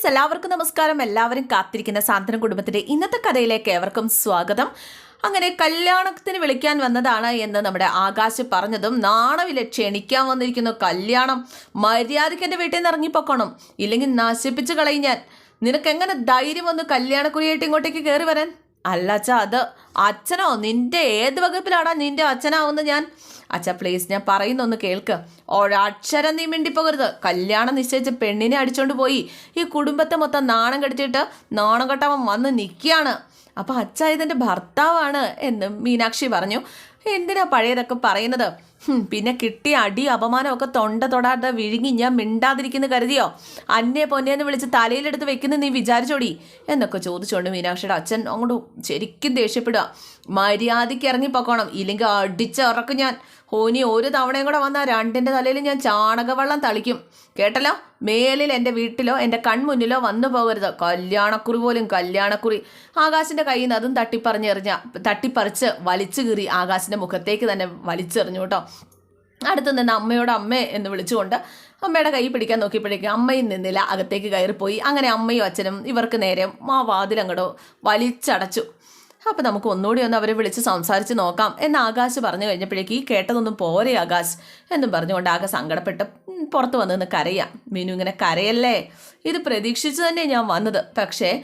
Friends എല്ലാവർക്കും നമസ്കാരം. എല്ലാവരും കാത്തിരിക്കുന്ന സാന്ത്വന കുടുംബത്തിന്റെ ഇന്നത്തെ കഥയിലേക്ക് ഏവർക്കും സ്വാഗതം. അങ്ങനെ കല്യാണത്തിന് വിളിക്കാൻ വന്നതാണ് എന്ന് നമ്മുടെ ആകാശ് പറഞ്ഞതും നാണവില്ല ക്ഷണിക്കാൻ വന്നിരിക്കുന്നു. കല്യാണം മര്യാദയ്ക്ക് എന്റെ വീട്ടിൽ നിന്ന് ഇറങ്ങിപ്പോക്കണം. ഇല്ലെങ്കിൽ നശിപ്പിച്ച് കളയും ഞാൻ. നിനക്ക് എങ്ങനെ ധൈര്യം വന്ന് കല്യാണക്കുറിയായിട്ട് ഇങ്ങോട്ടേക്ക് കയറി വരാൻ? അല്ലാച്ചാ അത് അച്ഛനോ? നിന്റെ ഏത് വകുപ്പിലാണോ നിന്റെ അച്ഛനാവുന്ന ഞാൻ? അച്ഛ പ്ലീസ് ഞാൻ പറയുന്നൊന്ന് കേൾക്ക്. ഒരക്ഷരം നീ മിണ്ടിപ്പോകരുത്. കല്യാണം നിശ്ചയിച്ച പെണ്ണിനെ അടിച്ചോണ്ട് പോയി. ഈ കുടുംബത്തെ മൊത്തം നാണം കെടുത്തിട്ട് നാണം കെട്ടവൻ വന്ന് നിൽക്കുകയാണ്. അപ്പോൾ അച്ഛ ഇതെന്റെ ഭർത്താവാണ് എന്ന് മീനാക്ഷി പറഞ്ഞു. എന്തിനാ പഴയതൊക്കെ പറയുന്നത്? പിന്നെ കിട്ടിയ അടി അപമാനമൊക്കെ തൊണ്ട തൊടാതെ വിഴുങ്ങി ഞാൻ മിണ്ടാതിരിക്കുന്നു കരുതിയോ? അന്നെ പൊന്നേന്ന് വിളിച്ച് തലയിലെടുത്ത് വെക്കുന്ന നീ വിചാരിച്ചോടി? എന്നൊക്കെ ചോദിച്ചുകൊണ്ട് മീനാക്ഷിയുടെ അച്ഛൻ അങ്ങോട്ട് ശരിക്കും ദേഷ്യപ്പെടുക. മര്യാദയ്ക്ക് ഇറങ്ങിപ്പോക്കണം. ഇല്ലെങ്കിൽ അടിച്ചിറക്കും ഞാൻ. ഹോനി ഒരു തവണയും കൂടെ വന്നാൽ രണ്ടിന്റെ തലയിൽ ഞാൻ ചാണകവെള്ളം തളിക്കും. കേട്ടല്ലോ? മേലിൽ എന്റെ വീട്ടിലോ എന്റെ കൺമുന്നിലോ വന്നു പോകരുത്. കല്യാണക്കുറി പോലും കല്യാണക്കുറി. ആകാശിന്റെ കയ്യിൽ നിന്ന് അതും തട്ടിപ്പറിഞ്ഞെറിഞ്ഞ തട്ടിപ്പറിച്ച് വലിച്ചു കീറി ആകാശിന്റെ മുഖത്തേക്ക് തന്നെ വലിച്ചെറിഞ്ഞു കേട്ടോ. അടുത്ത് നിന്ന് അമ്മയോട് അമ്മേ എന്ന് വിളിച്ചുകൊണ്ട് അമ്മയുടെ കൈ പിടിക്കാൻ നോക്കിയപ്പോഴേക്കും അമ്മയും നിന്നില്ല അകത്തേക്ക് കയറിപ്പോയി. അങ്ങനെ അമ്മയും അച്ഛനും ഇവർക്ക് നേരെ ആ വാതിലങ്ങടോ വലിച്ചടച്ചു. അപ്പോൾ നമുക്ക് ഒന്നുകൂടി ഒന്ന് അവരെ വിളിച്ച് സംസാരിച്ച് നോക്കാം എന്ന് ആകാശ് പറഞ്ഞു കഴിഞ്ഞപ്പോഴേക്ക് ഈ കേട്ടതൊന്നും പോരെ ആകാശ് എന്നും പറഞ്ഞുകൊണ്ട് ആകെ സങ്കടപ്പെട്ട് പുറത്ത് വന്ന് നിന്ന് കരയാം. മീനു ഇങ്ങനെ കരയല്ലേ? ഇത് പ്രതീക്ഷിച്ച് തന്നെ ഞാൻ വന്നത്. പക്ഷേ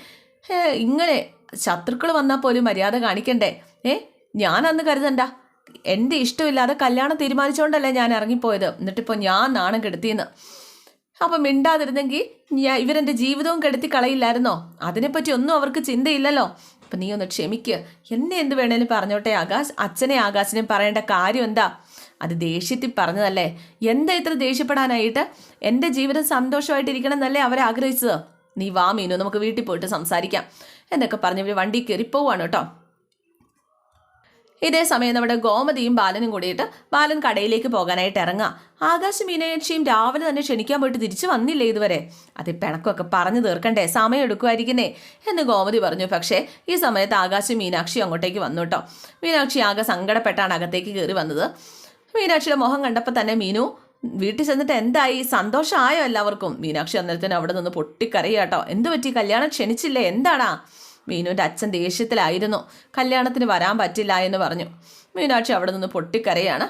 ഇങ്ങനെ ശത്രുക്കൾ വന്നാൽ പോലും മര്യാദ കാണിക്കണ്ടേ? ഏ ഞാൻ അന്ന് കരുതണ്ട. എന്റെ ഇഷ്ടമില്ലാതെ കല്യാണം തീരുമാനിച്ചുകൊണ്ടല്ലേ ഞാൻ ഇറങ്ങിപ്പോയത്. എന്നിട്ടിപ്പോൾ ഞാൻ നാണം കെടുത്തിയെന്ന്. അപ്പം മിണ്ടാതിരുന്നെങ്കിൽ ഇവരെന്റെ ജീവിതവും കെടുത്തി കളയില്ലായിരുന്നോ? അതിനെപ്പറ്റി ഒന്നും അവർക്ക് ചിന്തയില്ലല്ലോ. അപ്പം നീ ഒന്ന് ക്ഷമിക്ക്. എന്നെ എന്ത് വേണേലും പറഞ്ഞോട്ടെ ആകാശ്? അച്ഛനെ ആകാശിനും പറയേണ്ട കാര്യം എന്താ? അത് ദേഷ്യത്തിൽ പറഞ്ഞതല്ലേ? എന്താ ഇത്ര ദേഷ്യപ്പെടാനായിട്ട്? എന്റെ ജീവിതം സന്തോഷമായിട്ടിരിക്കണം എന്നല്ലേ അവരെ ആഗ്രഹിച്ചത്? നീ വാ മീനു നമുക്ക് വീട്ടിൽ പോയിട്ട് സംസാരിക്കാം. എന്നൊക്കെ പറഞ്ഞ് ഇവർ വണ്ടി കയറി പോവാണ് കേട്ടോ. ഇതേ സമയം നമ്മുടെ ഗോമതിയും ബാലനും കൂടിയിട്ട് ബാലൻ കടയിലേക്ക് പോകാനായിട്ട് ഇറങ്ങാം ആകാശ മീനാക്ഷിയും രാവിലെ തന്നെ ക്ഷണിക്കാൻ പോയിട്ട് തിരിച്ചു വന്നില്ല ഇതുവരെ? അത് പിണക്കൊക്കെ പറഞ്ഞു തീർക്കണ്ടേ? സമയം എടുക്കുമായിരിക്കുന്നേ? എന്ന് ഗോമതി പറഞ്ഞു. പക്ഷേ ഈ സമയത്ത് ആകാശ മീനാക്ഷി അങ്ങോട്ടേക്ക് വന്നു കേട്ടോ. മീനാക്ഷി ആകെ സങ്കടപ്പെട്ടാണ് അകത്തേക്ക് കയറി വന്നത്. മീനാക്ഷിയുടെ മുഖം കണ്ടപ്പോൾ തന്നെ മീനു വീട്ടിൽ ചെന്നിട്ട് എന്തായി? സന്തോഷമായോ എല്ലാവർക്കും? മീനാക്ഷി അന്നേരത്തിന് അവിടെ നിന്ന് പൊട്ടിക്കറിയാട്ടോ എന്ത് പറ്റി കല്യാണം ക്ഷണിച്ചില്ലേ? എന്താടാ? മീനുവിന്റെ അച്ഛൻ ദേഷ്യത്തിലായിരുന്നു. കല്യാണത്തിന് വരാൻ പറ്റില്ല എന്ന് പറഞ്ഞു. മീനാക്ഷി അവിടെ നിന്ന് പൊട്ടിക്കരയാണ്.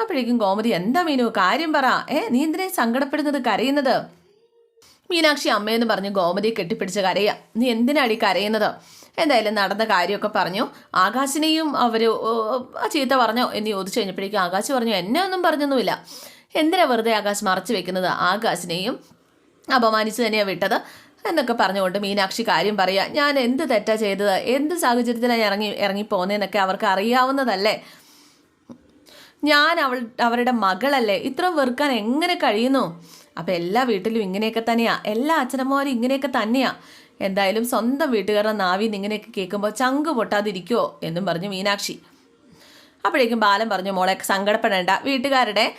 അപ്പോഴേക്കും ഗോമതി എന്താ മീനു കാര്യം പറ. ഏ നീ എന്തിനാ സങ്കടപ്പെടുന്നത്? കരയുന്നത്? മീനാക്ഷി അമ്മയെന്ന് പറഞ്ഞ് ഗോമതിയെ കെട്ടിപ്പിടിച്ച് കരയുക നീ എന്തിനാടി കരയുന്നത്? എന്തായാലും നടന്ന കാര്യമൊക്കെ പറഞ്ഞു. ആകാശിനെയും അവർ ചീത്ത പറഞ്ഞോ? എന്ന് ചോദിച്ചു കഴിഞ്ഞപ്പോഴേക്കും ആകാശ് പറഞ്ഞു എന്നെ ഒന്നും പറഞ്ഞൊന്നുമില്ല. എന്തിനാ വെറുതെ ആകാശ് മറച്ചു വെക്കുന്നത്? ആകാശിനെയും അപമാനിച്ച് തന്നെയാണ് വിട്ടത്. എന്നൊക്കെ പറഞ്ഞുകൊണ്ട് മീനാക്ഷി കാര്യം പറയുക ഞാൻ എന്ത് തെറ്റാ ചെയ്തത്? എന്ത് സാഹചര്യത്തിലാണ് ഇറങ്ങി ഇറങ്ങിപ്പോന്നതെന്നൊക്കെ അവർക്ക് അറിയാവുന്നതല്ലേ? ഞാൻ അവൾ അവരുടെ മകളല്ലേ? ഇത്ര വെറുക്കാൻ എങ്ങനെ കഴിയുന്നു? അപ്പം എല്ലാ വീട്ടിലും ഇങ്ങനെയൊക്കെ തന്നെയാ. എല്ലാ അച്ഛനമ്മമാരും ഇങ്ങനെയൊക്കെ തന്നെയാ. എന്തായാലും സ്വന്തം വീട്ടുകാരുടെ നാവിന്ന് ഇങ്ങനെയൊക്കെ കേൾക്കുമ്പോൾ ചങ്ക് പൊട്ടാതിരിക്കുമോ എന്നും പറഞ്ഞു മീനാക്ഷി. അപ്പോഴേക്കും ബാലൻ പറഞ്ഞു മോളെ സങ്കടപ്പെടേണ്ട. വീട്ടുകാരുടെ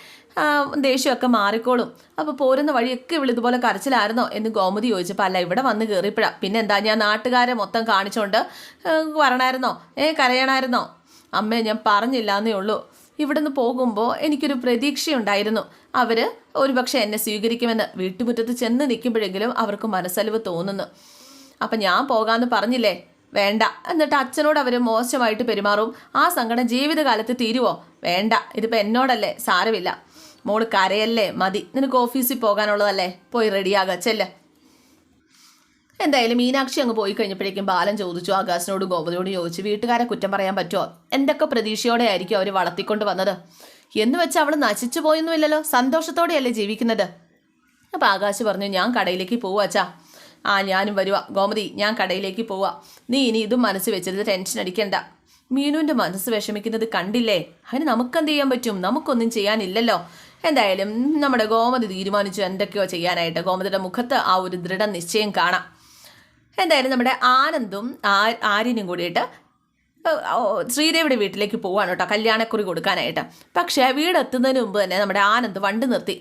ദേഷ്യമൊക്കെ മാറിക്കോളും. അപ്പോൾ പോരുന്ന വഴിയൊക്കെ ഇവിടെ ഇതുപോലെ കരച്ചിലായിരുന്നോ എന്ന് ഗോമതി ചോദിച്ചപ്പോൾ അല്ല ഇവിടെ വന്ന് കയറിയപ്പോഴാ പിന്നെ എന്താ ഞാൻ നാട്ടുകാരെ മൊത്തം കാണിച്ചുകൊണ്ട് വരണമായിരുന്നോ ഏ കരയണമായിരുന്നോ അമ്മേ ഞാൻ പറഞ്ഞില്ല എന്നേ ഉള്ളൂ. ഇവിടുന്ന് പോകുമ്പോൾ എനിക്കൊരു പ്രതീക്ഷയുണ്ടായിരുന്നു. അവർ ഒരുപക്ഷെ എന്നെ സ്വീകരിക്കുമെന്ന് വീട്ടുമുറ്റത്ത് ചെന്ന് നിൽക്കുമ്പോഴെങ്കിലും അവർക്ക് മനസ്സലിവ് തോന്നുന്നു. അപ്പം ഞാൻ പോകാമെന്ന് പറഞ്ഞില്ലേ? വേണ്ട. എന്നിട്ട് അച്ഛനോട് അവർ മോശമായിട്ട് പെരുമാറും. ആ സങ്കടം ജീവിതകാലത്ത് തീരുവോ? വേണ്ട. ഇതിപ്പോൾ എന്നോടല്ലേ? സാരമില്ല. മോൾ കരയല്ലേ? മതി. നിനക്ക് ഓഫീസിൽ പോകാനുള്ളതല്ലേ? പോയി റെഡിയാകുക ചെല്ല്. എന്തായാലും മീനാക്ഷി അങ്ങ് പോയി കഴിഞ്ഞപ്പോഴേക്കും ബാലൻ ചോദിച്ചു. ആകാശിനോടും ഗോപതിയോടും ചോദിച്ചു വീട്ടുകാരെ കുറ്റം പറയാൻ പറ്റുമോ എന്തൊക്കെ പ്രതീക്ഷയോടെ ആയിരിക്കും അവർ വളർത്തിക്കൊണ്ട് വന്നത്? എന്ന് വെച്ച് അവൾ നശിച്ചു പോയൊന്നുമില്ലല്ലോ? സന്തോഷത്തോടെയല്ലേ ജീവിക്കുന്നത്? അപ്പോൾ ആകാശ് പറഞ്ഞു ഞാൻ കടയിലേക്ക് പോവാച്ചാ ആ ഞാനും വരുവാ. ഗോമതി ഞാൻ കടയിലേക്ക് പോവാ. നീ ഇനി ഇതും മനസ്സ് വെച്ചിരുന്ന് ടെൻഷൻ അടിക്കണ്ട. മീനുവിന്റെ മനസ്സ് വിഷമിക്കുന്നത് കണ്ടില്ലേ? അതിന് നമുക്കെന്ത് ചെയ്യാൻ പറ്റും? നമുക്കൊന്നും ചെയ്യാനില്ലല്ലോ. എന്തായാലും നമ്മുടെ ഗോമതി തീരുമാനിച്ചു എന്തൊക്കെയോ ചെയ്യാനായിട്ട് ഗോമതിയുടെ മുഖത്ത് ആ ഒരു ദൃഢനിശ്ചയം കാണാം. എന്തായാലും നമ്മുടെ ആനന്ദും ആര്യനും കൂടിയിട്ട് ശ്രീദേവിയുടെ വീട്ടിലേക്ക് പോവാണ് കേട്ടോ കല്യാണക്കുറി കൊടുക്കാനായിട്ട്. പക്ഷേ വീടെത്തുന്നതിന് മുമ്പ് തന്നെ നമ്മുടെ ആനന്ദ് വണ്ടി നിർത്തി.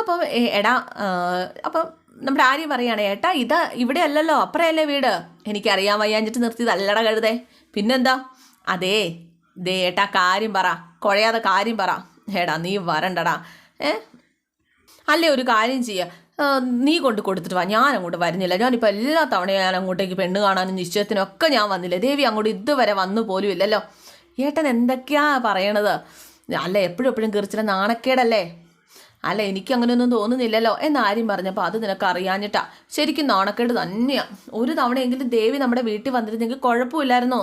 അപ്പം എടാ അപ്പം നമ്മുടെ ആര്യ പറയുകയാണ് ഏട്ടാ ഇത് ഇവിടെ അല്ലല്ലോ അപ്പുറയല്ലേ വീട്? എനിക്കറിയാൻ വയ്യാഞ്ഞിട്ട് നിർത്തിയതല്ലട കഴുതേ. പിന്നെന്താ? അതേ ദേ ഏട്ടാ കാര്യം പറ കുഴയാതെ കാര്യം പറ. ഏടാ നീ വരണ്ടടാ. ഏ? അല്ലേ ഒരു കാര്യം ചെയ്യുക നീ കൊണ്ട് കൊടുത്തിട്ട് വാ. ഞാൻ അങ്ങോട്ട് വരുന്നില്ല. ഞാനിപ്പോൾ എല്ലാ തവണയും ഞാൻ അങ്ങോട്ടേക്ക് പെണ്ണ് കാണാനും നിശ്ചയത്തിനും ഒക്കെ ഞാൻ വന്നില്ല. ദേവി അങ്ങോട്ട് ഇതുവരെ വന്നു പോലും ഇല്ലല്ലോ ഏട്ടൻ എന്തൊക്കെയാ പറയണത്? അല്ല എപ്പോഴും എപ്പോഴും കീറിച്ചില്ല നാണക്കേടല്ലേ? അല്ല എനിക്ക് അങ്ങനെയൊന്നും തോന്നുന്നില്ലല്ലോ എന്നാരും പറഞ്ഞപ്പോൾ അത് നിനക്ക് അറിയാഞ്ഞിട്ടാ. ശരിക്കും നാണക്കേട് തന്നെയാണ് ഒരു തവണയെങ്കിലും ദേവി നമ്മുടെ വീട്ടിൽ വന്നിരുന്നെങ്കിൽ കുഴപ്പമില്ലായിരുന്നോ.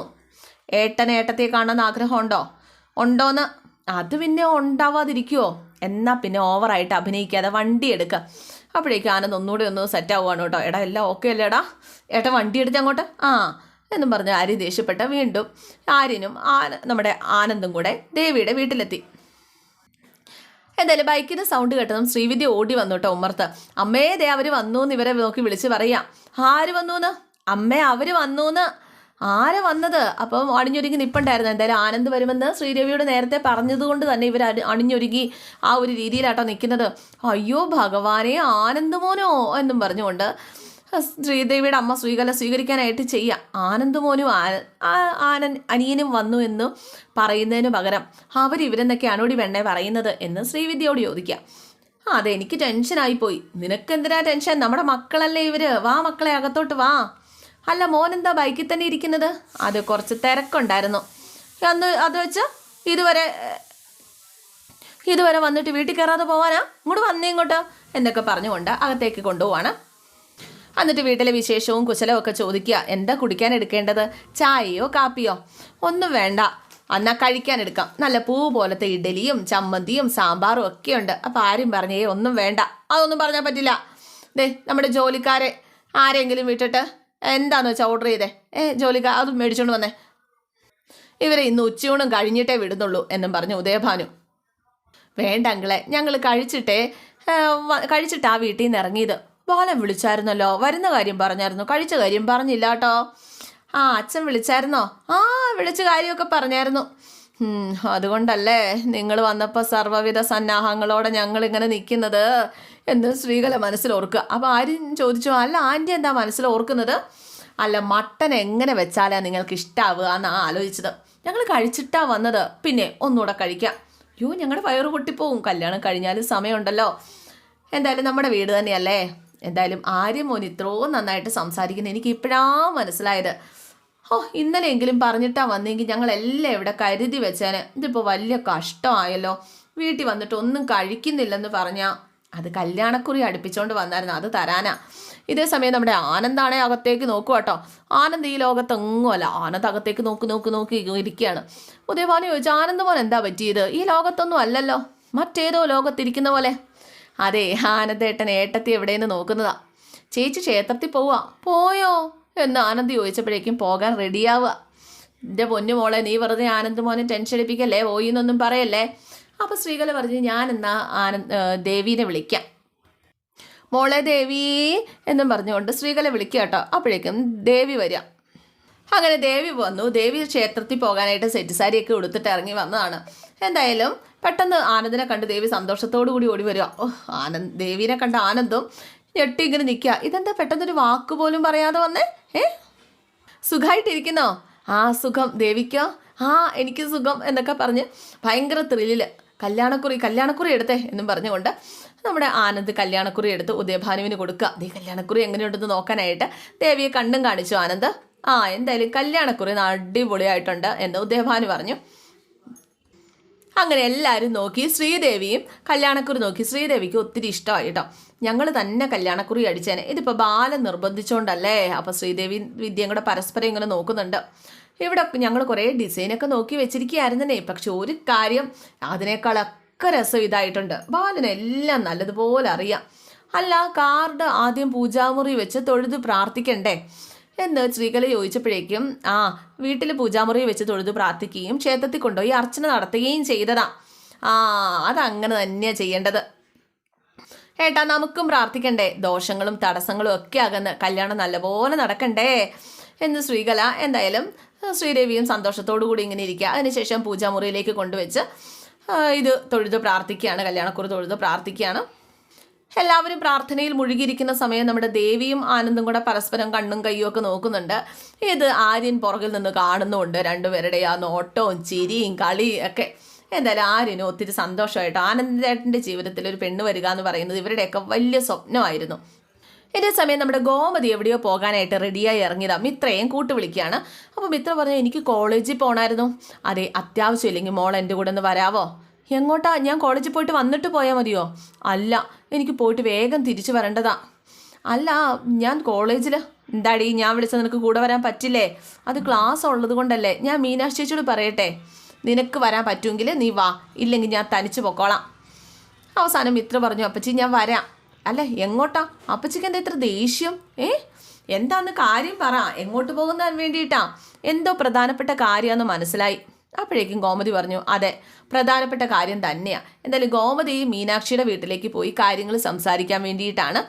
ഏട്ടനേട്ടത്തെ കാണാൻ ആഗ്രഹമുണ്ടോ ഉണ്ടോന്ന് അത് പിന്നെ ഉണ്ടാവാതിരിക്കുവോ? എന്നാൽ പിന്നെ ഓവറായിട്ട് അഭിനയിക്കാതെ വണ്ടി എടുക്കുക അപ്പോഴേക്കും ആനന്ദ് ഒന്നുകൂടി ഒന്ന് സെറ്റ് ആവുകയാണ് കേട്ടോ. എടാ എല്ലാം ഓക്കെ അല്ലേടാ? ഏട്ടാ വണ്ടി എടുത്ത് അങ്ങോട്ട്? ആ. എന്നും പറഞ്ഞ് ആര്യ ദേഷ്യപ്പെട്ട വീണ്ടും ആര്യനും ആ നമ്മുടെ ആനന്ദും കൂടെ ദേവിയുടെ വീട്ടിലെത്തി. എന്തായാലും ബൈക്കിന് സൗണ്ട് കേട്ടതും ശ്രീവിദ്യ ഓടി വന്നു കേട്ടോ ഉമ്മർത്ത്. അമ്മേ ദേ അവർ വന്നു എന്ന് ഇവരെ നോക്കി വിളിച്ച് പറയാം. ആര് വന്നു എന്ന് അമ്മേ അവർ വന്നു വന്നൂന്ന്. ആരാ വന്നത്? അപ്പം അണിഞ്ഞൊരുങ്ങി നിപ്പുണ്ടായിരുന്നു. എന്തായാലും ആനന്ദ് വരുമെന്ന് ശ്രീദേവിയോട് നേരത്തെ പറഞ്ഞതുകൊണ്ട് തന്നെ ഇവർ അണി- അണിഞ്ഞൊരുങ്ങി ആ ഒരു രീതിയിലാട്ടോ നിൽക്കുന്നത്. അയ്യോ ഭഗവാനെ ആനന്ദ് മോനോ എന്നും പറഞ്ഞുകൊണ്ട് ശ്രീദേവിയുടെ അമ്മ സ്വീകല സ്വീകരിക്കാനായിട്ട് ചെയ്യുക ആനന്ദ് മോനും ആ- ആ- ആനൻ അനിയനും വന്നു എന്ന് പറയുന്നതിന് പകരം അവർ ഇവരെന്നൊക്കെയാണോടി വെണ്ണേ പറയുന്നത് എന്ന് ശ്രീവിദ്യയോട് ചോദിക്കുക അതെ എനിക്ക് ടെൻഷനായിപ്പോയി. നിനക്ക് എന്തിനാ ടെൻഷൻ? നമ്മുടെ മക്കളല്ലേ ഇവർ? വാ മക്കളെ അകത്തോട്ട് വാ. അല്ല മോൻ എന്താ ബൈക്കിൽ തന്നെ ഇരിക്കുന്നത്? അത് കുറച്ച് തിരക്കുണ്ടായിരുന്നു. അന്ന് അത് വെച്ച് ഇതുവരെ ഇതുവരെ വന്നിട്ട് വീട്ടിൽ കയറാതെ പോവാനാ? ഇങ്ങോട്ട് വന്നേ ഇങ്ങോട്ട് എന്നൊക്കെ പറഞ്ഞുകൊണ്ട് അകത്തേക്ക് കൊണ്ടുപോവാണ്. എന്നിട്ട് വീട്ടിലെ വിശേഷവും കുശലവും ഒക്കെ ചോദിക്കുക എന്താ കുടിക്കാൻ എടുക്കേണ്ടത്? ചായയോ കാപ്പിയോ? ഒന്നും വേണ്ട. എന്നാൽ കഴിക്കാൻ എടുക്കാം. നല്ല പൂ പോലത്തെ ഇഡലിയും ചമ്മന്തിയും സാമ്പാറും ഒക്കെ ഉണ്ട്. അപ്പോൾ ആരും പറഞ്ഞേ ഒന്നും വേണ്ട. അതൊന്നും പറഞ്ഞാൽ പറ്റില്ല. ദേ നമ്മുടെ ജോലിക്കാരെ ആരെങ്കിലും വിട്ടിട്ട് എന്താന്ന് വെച്ചാൽ ഓർഡർ ചെയ്തേ? ഏ ജോലിക്ക അത് മേടിച്ചോണ്ട് വന്നേ. ഇവരെ ഇന്ന് ഉച്ചയൂണും കഴിഞ്ഞിട്ടേ വിടുന്നുള്ളൂ എന്നും പറഞ്ഞു ഉദയഭാനു. വേണ്ട അങ്കിളെ ഞങ്ങൾ കഴിച്ചിട്ടേ കഴിച്ചിട്ടാ വീട്ടിൽ നിന്ന് ഇറങ്ങിയത്. ബാലൻ വിളിച്ചായിരുന്നല്ലോ വരുന്ന കാര്യം പറഞ്ഞായിരുന്നു. കഴിച്ച കാര്യം പറഞ്ഞില്ല കേട്ടോ ആ അച്ഛൻ വിളിച്ചായിരുന്നോ? ആ വിളിച്ച കാര്യമൊക്കെ പറഞ്ഞായിരുന്നു. അതുകൊണ്ടല്ലേ നിങ്ങൾ വന്നപ്പോൾ സർവവിധ സന്നാഹങ്ങളോടെ ഞങ്ങൾ ഇങ്ങനെ നിൽക്കുന്നത് എന്ന് സ്ത്രീകളെ മനസ്സിൽ ഓർക്കുക. അപ്പോൾ ആരും ചോദിച്ചു അല്ല ആന്റി എന്താ മനസ്സിൽ ഓർക്കുന്നത്? അല്ല മട്ടൻ എങ്ങനെ വെച്ചാലാണ് നിങ്ങൾക്ക് ഇഷ്ടാവുക എന്നാണ് ആലോചിച്ചത്. ഞങ്ങൾ കഴിച്ചിട്ടാണ് വന്നത്. പിന്നെ ഒന്നുകൂടെ കഴിക്കാം. അയ്യോ ഞങ്ങളുടെ വയറ് പൊട്ടിപ്പോവും. കല്യാണം കഴിഞ്ഞാലും സമയമുണ്ടല്ലോ. എന്തായാലും നമ്മുടെ വീട് തന്നെയല്ലേ? എന്തായാലും ആര്യം മോൻ ഇത്രയും നന്നായിട്ട് സംസാരിക്കുന്നത് എനിക്ക് ഇപ്പോഴാ മനസ്സിലായത്. ഓ ഇന്നലെയെങ്കിലും പറഞ്ഞിട്ടാ വന്നെങ്കിൽ ഞങ്ങൾ എല്ലാം ഇവിടെ കരുതി വെച്ചേനെ. ഇതിപ്പോൾ വലിയ കഷ്ടമായല്ലോ. വീട്ടിൽ വന്നിട്ട് ഒന്നും കഴിക്കുന്നില്ലെന്ന് പറഞ്ഞാൽ അത് കല്യാണക്കുറി അടുപ്പിച്ചുകൊണ്ട് വന്നായിരുന്നു. അത് തരാനാ. ഇതേ സമയം നമ്മുടെ ആനന്ദാണെ അകത്തേക്ക് നോക്കുക കേട്ടോ. ആനന്ദ് ഈ ലോകത്തെങ്ങുമല്ല ആനന്ദ് അകത്തേക്ക് നോക്കി നോക്കി നോക്കി ഇരിക്കുകയാണ്. ഉദയഭാനു ചോദിച്ചു ആനന്ദ് മോൻ എന്താ പറ്റിയത്? ഈ ലോകത്തൊന്നും അല്ലല്ലോ. മറ്റേതോ ലോകത്തിരിക്കുന്ന പോലെ. അതെ ആനന്ദേട്ടൻ ഏട്ടത്തി എവിടെയെന്ന് നോക്കുന്നതാ. ചേച്ചി ക്ഷേത്രത്തിൽ പോവാ. പോയോ? എന്ന് ആനന്ദ് ചോദിച്ചപ്പോഴേക്കും പോകാൻ റെഡിയാവുക. എന്റെ പൊന്നു മോളെ നീ വെറുതെ ആനന്ദ് മോനെ ടെൻഷൻ അടിപ്പിക്കല്ലേ? പോയി എന്നൊന്നും പറയല്ലേ? അപ്പോൾ സ്ത്രീകൾ പറഞ്ഞ് ഞാൻ എന്നാ ആനന്ദ് ദേവീനെ വിളിക്കാം. മോളെ ദേവി എന്നും പറഞ്ഞുകൊണ്ട് സ്ത്രീകളെ വിളിക്കുക കേട്ടോ. അപ്പോഴേക്കും ദേവി വരിക. അങ്ങനെ ദേവി വന്നു. ദേവി ക്ഷേത്രത്തിൽ പോകാനായിട്ട് സെറ്റ് സാരിയൊക്കെ ഉടുത്തിട്ട് ഇറങ്ങി വന്നതാണ്. എന്തായാലും പെട്ടെന്ന് ആനന്ദിനെ കണ്ട് ദേവി സന്തോഷത്തോടു കൂടി ഓടി വരിക. ഓ ആനന്ദ് ദേവീനെ കണ്ട ആനന്ദും ഞെട്ടി ഇങ്ങനെ നിൽക്കുക. ഇതെന്താ പെട്ടെന്നൊരു വാക്ക് പോലും പറയാതെ വന്നേ? ഏ? സുഖമായിട്ടിരിക്കുന്നോ ആ സുഖം. ദേവിക്കോ? ആ എനിക്ക് സുഖം എന്നൊക്കെ പറഞ്ഞ് ഭയങ്കര ത്രില്ലിൽ കല്യാണക്കുറി കല്യാണക്കുറി എടുത്തേ എന്നും പറഞ്ഞുകൊണ്ട് നമ്മുടെ ആനന്ദ് കല്യാണക്കുറി എടുത്ത് ഉദയഭാനുവിന് കൊടുക്കുക. ദേ കല്യാണക്കുറി എങ്ങനെയുണ്ടെന്ന് നോക്കാനായിട്ട് ദേവിയെ കണ്ടും കാണിച്ചു. ആനന്ദ് ആ എന്തായാലും കല്യാണക്കുറി അടിപൊളിയായിട്ടുണ്ട് എന്ന് ഉദയഭാനു പറഞ്ഞു. അങ്ങനെ എല്ലാവരും നോക്കി. ശ്രീദേവിയും കല്യാണക്കുറി നോക്കി. ശ്രീദേവിക്ക് ഒത്തിരി ഇഷ്ടമായി കേട്ടോ. ഞങ്ങൾ തന്നെ കല്യാണക്കുറി അടിച്ചേനെ. ഇതിപ്പോൾ ബാലൻ നിർബന്ധിച്ചുകൊണ്ടല്ലേ അപ്പോൾ ശ്രീദേവി വിദ്യയും കൂടെ പരസ്പരം ഇങ്ങനെ നോക്കുന്നുണ്ട്. ഇവിടെ ഞങ്ങൾ കുറേ ഡിസൈനൊക്കെ നോക്കി വെച്ചിരിക്കുകയായിരുന്നേ പക്ഷെ ഒരു കാര്യം അതിനേക്കാളൊക്കെ രസം ഇതായിട്ടുണ്ട്. ബാലനെല്ലാം നല്ലതുപോലെ അറിയാം. അല്ല കാർഡ് ആദ്യം പൂജാമുറി വെച്ച് തൊഴുത് പ്രാർത്ഥിക്കണ്ടേ? എന്ന് സ്ത്രീകളെ ചോദിച്ചപ്പോഴേക്കും ആ വീട്ടിൽ പൂജാമുറി വെച്ച് തൊഴുത് പ്രാർത്ഥിക്കുകയും ക്ഷേത്രത്തിൽ കൊണ്ടുപോയി അർച്ചന നടത്തുകയും ചെയ്തതാ. ആ അതങ്ങനെ തന്നെയാണ് ചെയ്യേണ്ടത്. ഏട്ടാ നമുക്കും പ്രാർത്ഥിക്കണ്ടേ? ദോഷങ്ങളും തടസ്സങ്ങളും ഒക്കെ അകന്ന് കല്യാണം നല്ലപോലെ നടക്കണ്ടേ? എന്ന് ശ്രീകല എന്തായാലും ശ്രീദേവിയും സന്തോഷത്തോടു കൂടി ഇങ്ങനെ ഇരിക്കുക അതിനുശേഷം പൂജാമുറിയിലേക്ക് കൊണ്ടുവച്ച് ഇത് തൊഴുത് പ്രാർത്ഥിക്കുകയാണ്. കല്യാണക്കുറി തൊഴുത് പ്രാർത്ഥിക്കുകയാണ്. എല്ലാവരും പ്രാർത്ഥനയിൽ മുഴുകിയിരിക്കുന്ന സമയം നമ്മുടെ ദേവിയും ആനന്ദും കൂടെ പരസ്പരം കണ്ണും കയ്യും ഒക്കെ നോക്കുന്നുണ്ട്. ഇത് ആര്യൻ പുറകിൽ നിന്ന് കാണുന്നുണ്ട്. രണ്ടുപേരുടെ ആ നോട്ടവും ചിരിയും കളിയും ഒക്കെ. എന്തായാലും ആര്യനും ഒത്തിരി സന്തോഷമായിട്ടോ ആനന്ദേട്ടന്റെ ജീവിതത്തിൽ ഒരു പെണ്ണ് വരിക എന്ന് പറയുന്നത് ഇവരുടെയൊക്കെ വലിയ സ്വപ്നമായിരുന്നു. ഇതേ സമയം നമ്മുടെ ഗോമതി എവിടെയോ പോകാനായിട്ട് റെഡിയായി ഇറങ്ങിയതാണ് മിത്രയും കൂട്ടു വിളിക്കുകയാണ്. അപ്പോൾ മിത്ര പറഞ്ഞു എനിക്ക് കോളേജിൽ പോകണമായിരുന്നു അതെ അത്യാവശ്യം ഇല്ലെങ്കിൽ മോൾ എന്റെ കൂടെ ഒന്ന് വരാവോ? എങ്ങോട്ടാ? ഞാൻ കോളേജിൽ പോയിട്ട് വന്നിട്ട് പോയാൽ മതിയോ? അല്ല എനിക്ക് പോയിട്ട് വേഗം തിരിച്ചു വരേണ്ടതാ. അല്ല ഞാൻ കോളേജിൽ എന്താടി? ഞാൻ വിളിച്ചത് നിനക്ക് കൂടെ വരാൻ പറ്റില്ലേ? അത് ക്ലാസ് ഉള്ളത് കൊണ്ടല്ലേ ഞാൻ മീനാക്ഷി ചേച്ചിയോട് പറയട്ടെ. നിനക്ക് വരാൻ പറ്റുമെങ്കിൽ നീ വാ. ഇല്ലെങ്കിൽ ഞാൻ തനിച്ച് പൊക്കോളാം. അവസാനം മിത്ര പറഞ്ഞു അപ്പച്ചി ഞാൻ വരാം. അല്ല? എങ്ങോട്ടാ? അപ്പച്ചിക്ക് എന്താ ഇത്ര ദേഷ്യം? ഏ? എന്താന്ന് കാര്യം പറ. എങ്ങോട്ട് പോകുന്നതിന് വേണ്ടിയിട്ടാ? എന്തോ പ്രധാനപ്പെട്ട കാര്യമെന്ന് മനസ്സിലായി. അപ്പോഴേക്കും ഗോമതി പറഞ്ഞു അതെ പ്രധാനപ്പെട്ട കാര്യം തന്നെയാ. എന്തായാലും ഗോമതി മീനാക്ഷിയുടെ വീട്ടിലേക്ക് പോയി കാര്യങ്ങൾ സംസാരിക്കാൻ വേണ്ടിയിട്ടാണ്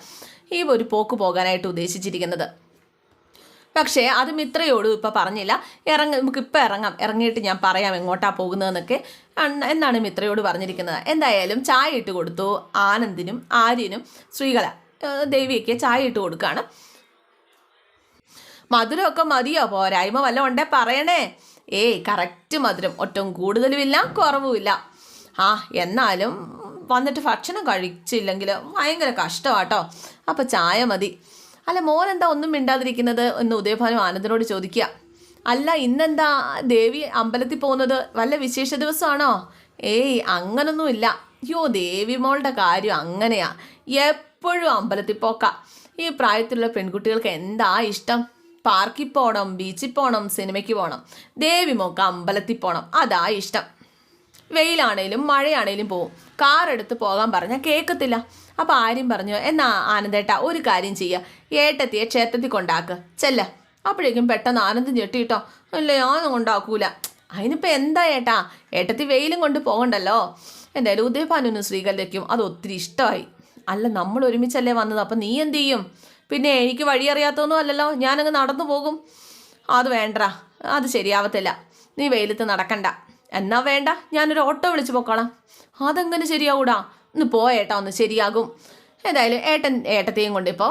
ഈ ഒരു പോക്ക് പോകാനായിട്ട് ഉദ്ദേശിച്ചിരിക്കുന്നത്. പക്ഷേ അത് മിത്രയോടും ഇപ്പം പറഞ്ഞില്ല. ഇറങ്ങ നമുക്ക് ഇപ്പം ഇറങ്ങാം. ഇറങ്ങിയിട്ട് ഞാൻ പറയാം എങ്ങോട്ടാ പോകുന്നതെന്നൊക്കെ. എന്നാണ് മിത്രയോട് പറഞ്ഞിരിക്കുന്നത്. എന്തായാലും ചായ ഇട്ട് കൊടുത്തു. ആനന്ദിനും ആര്യനും ശ്രീകല ദേവിയൊക്കെ ചായ ഇട്ട് കൊടുക്കുകയാണ് മധുരമൊക്കെ മതിയോ? പോരായ്മ വല്ല ഉണ്ടേ പറയണേ. ഏയ് കറക്റ്റ് മധുരം. ഒട്ടും കൂടുതലുമില്ല കുറവുമില്ല. ആ എന്നാലും വന്നിട്ട് ഭക്ഷണം കഴിച്ചില്ലെങ്കിൽ ഭയങ്കര കഷ്ടമാട്ടോ. അപ്പോൾ ചായ മതി. അല്ല മോൻ എന്താ ഒന്നും മിണ്ടാതിരിക്കുന്നത്? എന്ന് ഉദയഭാനു ആനന്ദനോട് ചോദിക്കുക. അല്ല ഇന്നെന്താ ദേവി അമ്പലത്തിൽ പോകുന്നത്? വല്ല വിശേഷ ദിവസമാണോ? ഏയ് അങ്ങനൊന്നുമില്ല. അയ്യോ ദേവി മോളുടെ കാര്യം അങ്ങനെയാ. എപ്പോഴും അമ്പലത്തിൽ പോക്ക. ഈ പ്രായത്തിലുള്ള പെൺകുട്ടികൾക്ക് എന്താ ഇഷ്ടം? പാർക്കിൽ പോകണം ബീച്ചിൽ പോകണം സിനിമയ്ക്ക് പോകണം ദേവി മോക്ക് അമ്പലത്തിൽ പോകണം അതാ ഇഷ്ടം. വെയിലാണേലും മഴയാണേലും പോവും. കാർ എടുത്ത് പോകാൻ പറഞ്ഞാൽ കേൾക്കത്തില്ല അപ്പോൾ ആര്യം പറഞ്ഞു എന്നാ ആനന്ദേട്ട ഒരു കാര്യം ചെയ്യുക ഏട്ടത്തിയെ ക്ഷേത്രത്തിൽ കൊണ്ടാക്ക്. ചെല്ല. അപ്പോഴേക്കും പെട്ടെന്ന് ആനന്ദം ഞെട്ടിട്ടോ. അല്ല ഞാനും കൊണ്ടാക്കൂല. അതിനിപ്പോൾ എന്താ ഏട്ടാ? ഏട്ടത്തി വെയിലും കൊണ്ട് പോകണ്ടല്ലോ. എന്തായാലും ഉദയഭാനുനും ശ്രീകല്യയ്ക്കും അത് ഒത്തിരി ഇഷ്ടമായി. അല്ല നമ്മൾ ഒരുമിച്ചല്ലേ വന്നത്. അപ്പം നീ എന്ത് ചെയ്യും? പിന്നെ എനിക്ക് വഴിയറിയാത്തൊന്നും അല്ലല്ലോ. ഞാനങ്ങ് നടന്നു പോകും. അത് വേണ്ട അത് ശരിയാവത്തില്ല. നീ വെയിലത്ത് നടക്കണ്ട. എന്നാ വേണ്ട ഞാനൊരു ഓട്ടോ വിളിച്ചു പോക്കോളാം. അതെങ്ങനെ ശരിയാവൂടാ? ഒന്ന് പോയേട്ടാ ഒന്ന് ശരിയാകും. എന്തായാലും ഏട്ടൻ ഏട്ടത്തെയും കൊണ്ട് ഇപ്പോൾ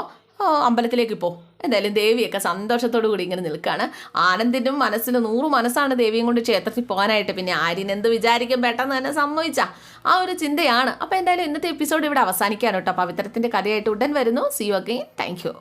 അമ്പലത്തിലേക്ക് പോ. എന്തായാലും ദേവിയൊക്കെ സന്തോഷത്തോടു കൂടി ഇങ്ങനെ നിൽക്കുകയാണ് ആനന്ദിനും മനസ്സിന് നൂറ് മനസ്സാണ് ദേവിയും കൊണ്ട് ക്ഷേത്രത്തിൽ പോകാനായിട്ട്. പിന്നെ ആര്യൻ എന്ത് വിചാരിക്കും പെട്ടെന്ന് തന്നെ സമ്മതിച്ച. ആ ഒരു ചിന്തയാണ്. അപ്പോൾ എന്തായാലും ഇന്നത്തെ എപ്പിസോഡ് ഇവിടെ അവസാനിക്കാനോട്ടോ പവിത്രത്തിന്റെ കഥയായിട്ട് ഉടൻ വരുന്നു. See you again thank you